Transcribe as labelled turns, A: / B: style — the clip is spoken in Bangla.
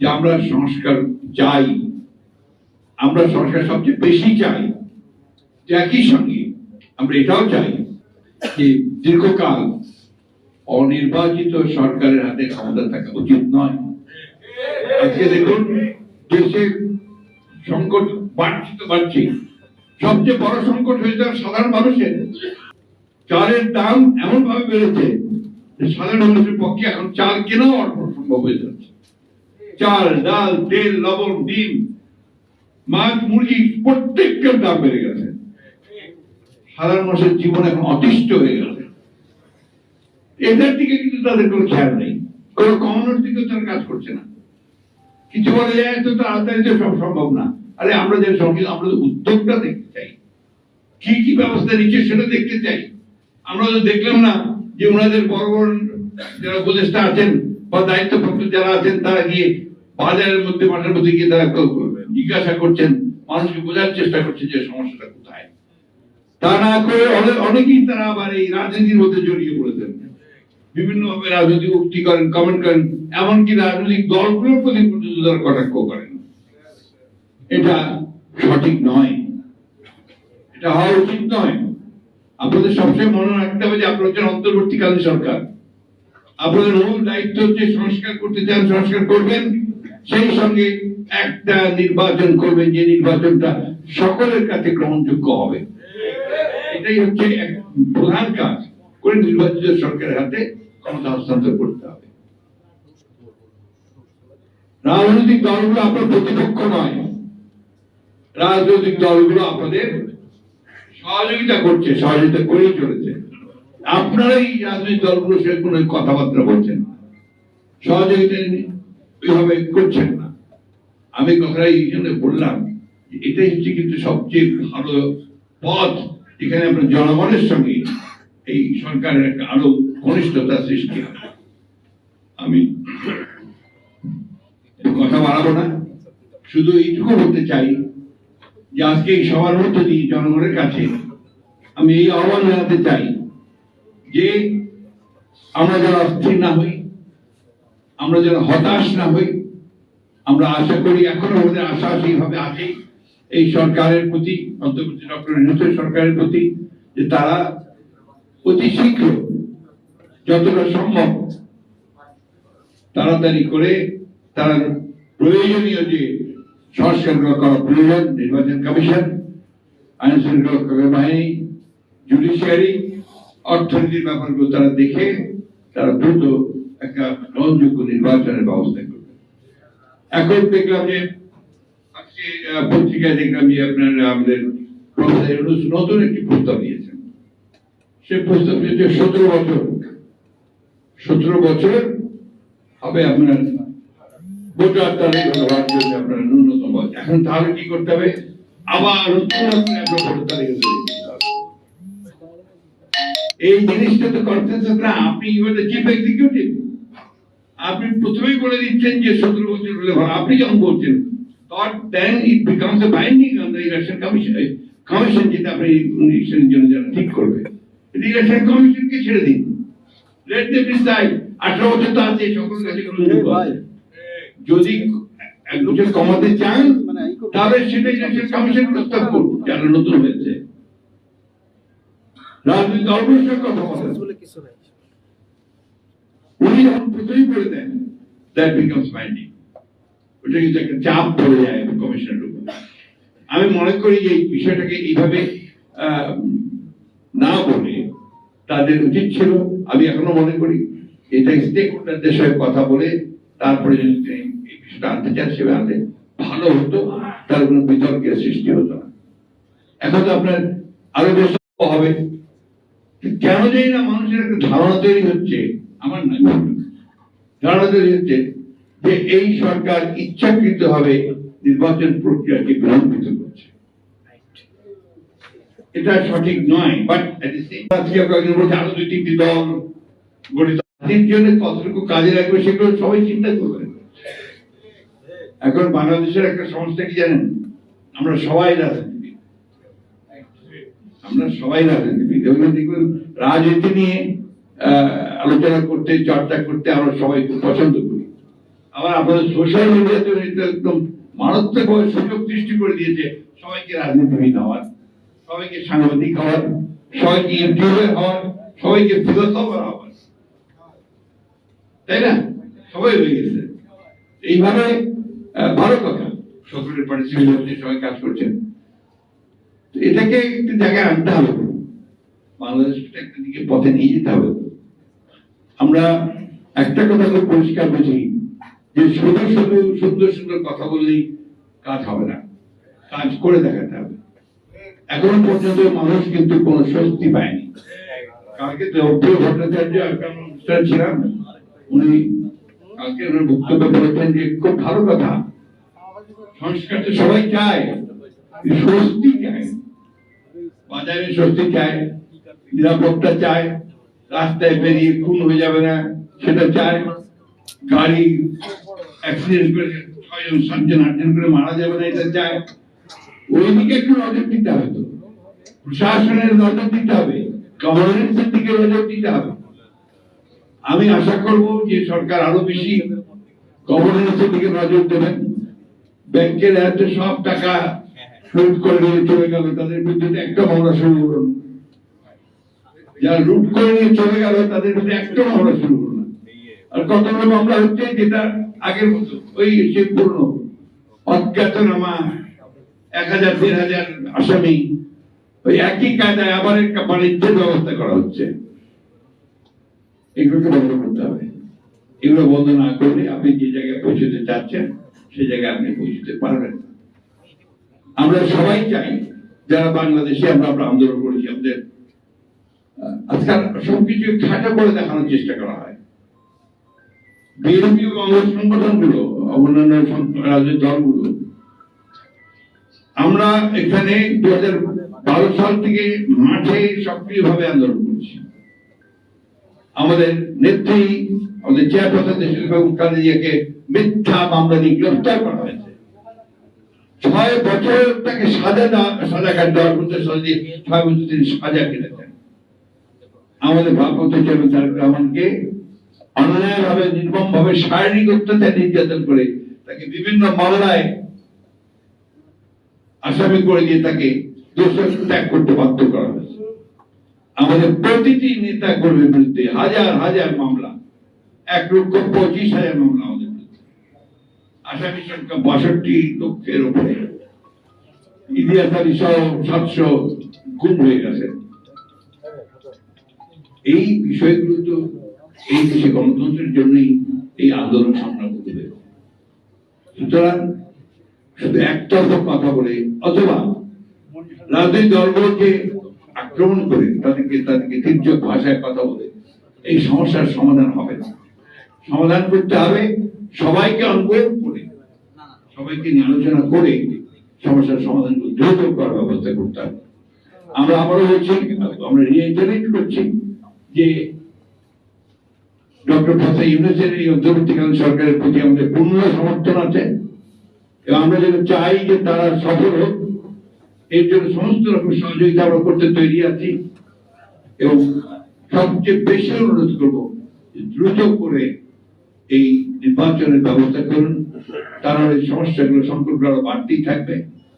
A: যে আমরা সংস্কার চাই, আমরা সংস্কার সবচেয়ে বেশি চাই একই সঙ্গে আমরা এটাও চাই যে দীর্ঘকাল অনির্বাচিত সরকারের হাতে ক্ষমতা থাকা উচিত নয়। আজকে দেখুন, দেশে সংকট বাড়ছে তো বাড়ছে সবচেয়ে বড় সংকট হয়েছে সাধারণ মানুষের। চালের দাম এমন ভাবে বেড়েছে সাধারণ মানুষের পক্ষে এখন চাল কেনাও সম্ভব হয়ে যাচ্ছে। চাল, ডাল, তেল, লবণ, ডিম, মাছ, মুরগি প্রত্যেকটার দাম বেড়ে গেছে। সাধারণ মানুষের জীবন এখন অতিষ্ঠ হয়ে গেছে। এটার দিকে কিন্তু তাদের কোনো খেয়াল নেই। কোনো কমানোর দিকে তারা কাজ করছে না। কিছু বলা যায় তো তাড়াতাড়ি তো সব সম্ভব না। আরে, আমরা যে সঙ্গে, আমরা উদ্যোগটা দেখতে চাই, কি কি ব্যবস্থা নিচ্ছে সেটা দেখতে চাই। আমরা তো দেখলাম না যে ওনাদের বড় বড় যারা উপদেষ্টা আছেন বা দায়িত্বপ্রাপ্ত যারা আছেন, তারা গিয়ে বাজারের মধ্যে মাঠের মধ্যে গিয়ে তারা জিজ্ঞাসা করছেন, মানুষকে বোঝার চেষ্টা করছেন যে সমস্যাটা কোথায়। তা না করে অনে- অনেকেই তারা আবার এই রাজনীতির মধ্যে জড়িয়ে পড়েছেন। বিভিন্ন ভাবে রাজনৈতিক উক্তি করেন কমেন্ট করেন, এমনকি রাজনৈতিক দলগুলোর প্রতি পর্যন্ত তারা কটাক্ষ করেন। এটা সঠিক নয়। এটা হওয়া উচিত নয়। আপনাদের সবসময় মনে রাখতে হবে যে আপনারা হচ্ছেন অন্তর্বর্তীকালীন সরকার। আপনাদের মূল দায়িত্ব হচ্ছে সংস্কার করতে চান, সংস্কার করবেন। সেই সঙ্গে একটা নির্বাচন করবেন যে নির্বাচনটা সকলের কাছে গ্রহণযোগ্য হবে। এটাই হচ্ছে এক প্রধান কাজ করে নির্বাচিত সরকারের হাতে ক্ষমতা হস্তান্তর করতে হবে। রাজনৈতিক দলগুলো আপনার প্রতিপক্ষ নয়। রাজনৈতিক দলগুলো আপনাদের সহযোগিতা করছে, সহযোগিতা করেই চলেছে। আপনারাই রাজনৈতিক দলগুলো কোনো কথাবার্তা বলছেন। সহযোগিতা ওইভাবে করছেন না। আমি কথাটা এই বললাম এটাই হচ্ছে কিন্তু সবচেয়ে ভালো পথ। এখানে আপনার জনগণের সঙ্গে এই সরকারের একটা আরও ঘনিষ্ঠতা সৃষ্টি হবে আমি কথা বাড়াবো না। শুধু এইটুকু বলতে চাই যে আজকে এই সবার মধ্য দিয়ে জনগণের কাছে আমি এই আহ্বান জানাতে চাই যে আমরা যেন অস্থির না হই আমরা যেন হতাশ না হই, আমরা আশা করি এখনও আমাদের আশা সেইভাবে আছে। এই সরকারের প্রতি, অন্তর্বর্তী ডক্টর ইউনুসের সরকারের প্রতি, যে তারা অতি শীঘ্র যতটা সম্ভব তাড়াতাড়ি করে তারা প্রয়োজনীয় যে সংস্কারগুলো করা প্রয়োজন, নির্বাচন কমিশন, আইন শৃঙ্খলা বাহিনী জুডিশিয়ারি অর্থনীতির ব্যাপারগুলো তারা দেখে তারা দ্রুত একটা গ্রহণযোগ্য নির্বাচনের ব্যবস্থা করবে। এখন দেখলাম যে, আজকে পত্রিকায় দেখলাম যে আপনার, আমাদের নতুন একটি প্রস্তাব দিয়েছেন। সে প্রস্তাব দিয়েছে সতেরো বছর সতেরো বছর হবে আপনার ভোটার জন্য আপনার ন্যূনতম। এখন তাহলে কি করতে হবে? আবার নতুন ভোটার তালিকা তৈরি করতে হবে। এই জিনিসটা তো কনসেন্সাস না, আপনি চিফ এক্সিকিউটিভ আপনি প্রথমেই বলে দিচ্ছেন যে সতেরো বছর হলে ভালো। আপনি যখন বলছেন it becomes a binding on the election commission commission যেটা আপনি ইলেকশনের জন্য যারা ঠিক করবে। ইলেকশন কমিশনকে ছেড়ে দিন। লেট দেম ডিসাইড আঠারো বছর তো আছে সকলের কাছে গ্রহণযোগ্য যদি এক বছর কমাতে চান তাহলে সেটা ইলেকশন কমিশন প্রস্তাব করুন যারা নতুন হয়েছে। রাজনৈতিক দলগুলোর সঙ্গে কথা বলেন উনি যখন প্রথমেই বলে দেন দ্যাট বিকামস বাইন্ডিং ওটা কিন্তু একটা চাপ পড়ে যায় কমিশনের উপর। আমি মনে করি যে এই বিষয়টাকে এইভাবে না বলে তাদের উচিত ছিল। আমি এখনও মনে করি এটা স্টেক হোল্ডারদের সঙ্গে কথা বলে তারপরে যদি তিনি এই বিষয়টা আনতে চান, সেভাবে আনলে ভালো হতো। তার কোনো বিতর্কের সৃষ্টি হতো না। এখন তো আপনার আরও বেশ হবে। কেন জানি না মানুষের একটা ধারণা তৈরি হচ্ছে আমার না ধারণা তৈরি হচ্ছে যে এই সরকার ইচ্ছাকৃত ভাবে নির্বাচন প্রক্রিয়াকে বিলম্বিত করছে। এটা সঠিক নয় বাট কয়েকজন বলছে আরও দুই তিনটি দল গঠিত জন্য কতটুকু কাজে লাগবে সেগুলো সবাই চিন্তা করবেন এখন বাংলাদেশের একটা সংস্থা কি জানেন? আমরা সবাই রাজনীতিবিদ। আমরা সবাই রাজনীতিবিদ। এবং দেখবেন রাজনীতি নিয়ে আহ, আলোচনা করতে, চর্চা করতে আমরা সবাই খুব পছন্দ করি। আবার আপনাদের সোশ্যাল মিডিয়াতে একদম মারাত্মকভাবে সুযোগ সৃষ্টি করে দিয়েছে। সবাইকে রাজনীতিবিদ হওয়ার, সবাইকে সাংবাদিক হওয়ার, সবাইকে ইউটিউবার হওয়ার, সবাইকে ফিলোসফার হওয়ার। তাই না? সবাই হয়ে গেছে। এইভাবে ভালো কথা। সকলের পার্টিসিপেট হচ্ছে সবাই কাজ করছেন। এটাকে একটু জায়গায় আনতে হবে। বাংলাদেশটা একটা দিকে পথে নিয়ে যেতে হবে। আমরা একটা কথা খুব পরিষ্কার বুঝি, যে শুধু শুধু সুন্দর সুন্দর কথা বললেই কাজ হবে না, কাজ করে দেখাতে হবে। এখনও পর্যন্ত মানুষ কিন্তু কোনো স্বস্তি পায়নি। কালকে তো ভট্টাচার্য একটা অনুষ্ঠান ছিলাম উনি কালকে ওনার বক্তব্য বলেছেন যে খুব ভালো কথা। সংস্কার তো সবাই চায় স্বস্তি চায় বাজারে স্বস্তি চায়, নিরাপত্তা চায় রাস্তায় বেরিয়ে খুন হয়ে যাবে না, সেটা চায় গাড়ি অ্যাক্সিডেন্ট করে ছয়জন, সাতজন, আটজন করে মারা যাবে না, এটা চায় ওই দিকে একটু নজর দিতে হবে তো। প্রশাসনের নজর দিতে হবে গভর্নেন্সের দিকে নজর দিতে হবে। আমি আশা করব যে সরকার আরও বেশি গভর্নেন্সের দিকে নজর দেবেন। ব্যাংকের এত সব টাকা লুট করে নিয়ে চলে গেল, তাদের বিরুদ্ধে একটা মামলা শুরু করুন। যারা লুট করে নিয়ে চলে গেল, তাদের বিরুদ্ধে একটা মামলা শুরু করুন না। আর কতগুলো মামলা হচ্ছে যেটা আগের মতো, ওই সে পুরনো। অজ্ঞাতনামা, এক হাজার, দেড় হাজার আসামি, ওই একই কায়দায় আবার একটা বাণিজ্যের ব্যবস্থা করা হচ্ছে। এগুলোকে বন্ধ করতে হবে। এগুলো বন্ধ না করলে আপনি যে জায়গায় পৌঁছতে চাচ্ছেন সেই জায়গায় আপনি পৌঁছতে পারবেন আমরা সবাই চাই, যারা বাংলাদেশে আমরা আন্দোলন করেছি, আমাদের আজকাল সবকিছু খাটো করে দেখানোর চেষ্টা করা হয়। বিএনপি অঙ্গ সংগঠনগুলো, অন্যান্য দলগুলো, আমরা এখানে দু হাজার বারো সাল থেকে মাঠে সক্রিয়ভাবে আন্দোলন করছি। আমাদের নেত্রী, আমাদের চেয়ারপারসন বেগম মিথ্যা মামলা দিয়ে গ্রেফতার করা হয়েছে। ছয় বছর তাকে সাজা সাজা কাট দেওয়ার দিয়ে ছয় বছর তিনি সাজা কেটেছেন। আমাদের ভারপ্রাপ্ত চেয়ারম্যান তারেক অন্যায়ভাবে নির্মম ভাবে শারীরিক অত্যাচার নির্যাতন করে তাকে বিভিন্ন মামলায় আসামি করে দিয়ে তাকে ত্যাগ করতে বাধ্য করা হয়েছে। আমাদের প্রতিটি নেতা কর্মীর বিরুদ্ধে হাজার হাজার মামলা, এক লক্ষ পঁচিশ হাজার মামলা আমাদের বিরুদ্ধে। আসামি সংখ্যা বাষট্টি লক্ষের উপরে। ইতিহাস সাতশো গুম হয়ে গেছে। এই বিষয়গুলো তো এই দেশে গণতন্ত্রের জন্যই এই আন্দোলন সংগ্রাম করতে সুতরাং শুধু একতরফা কথা বলে, অথবা রাজনৈতিক দলগুলোকে আক্রমণ করে তাদেরকে তাদেরকে তির্যক ভাষায় কথা বলে, এই সমস্যার সমাধান হবে না। সমাধান করতে হবে সবাইকে অনবোধ করে, সবাইকে নিয়ে আলোচনা করে সমস্যার সমাধান দ্রুত করার ব্যবস্থা করতে হবে। আমরা আবারও বলছি, আমরা রিয়েটারেট করছি। যে ডক্টর ফাসা ইউনুসের এই অন্তর্বর্তীকালীন সরকারের প্রতি আমাদের পূর্ণ সমর্থন আছে, এবং আমরা যেন চাই যে তারা সফল হোক। এর জন্য সমস্ত রকম সহযোগিতা আমরা করতে তৈরি আছি, এবং সবচেয়ে বেশি অনুরোধ করব দ্রুত করে এই নির্বাচনের ব্যবস্থা করুন। তারা এই সমস্যাগুলো সংকটগুলো আরও বাড়তেই থাকবে।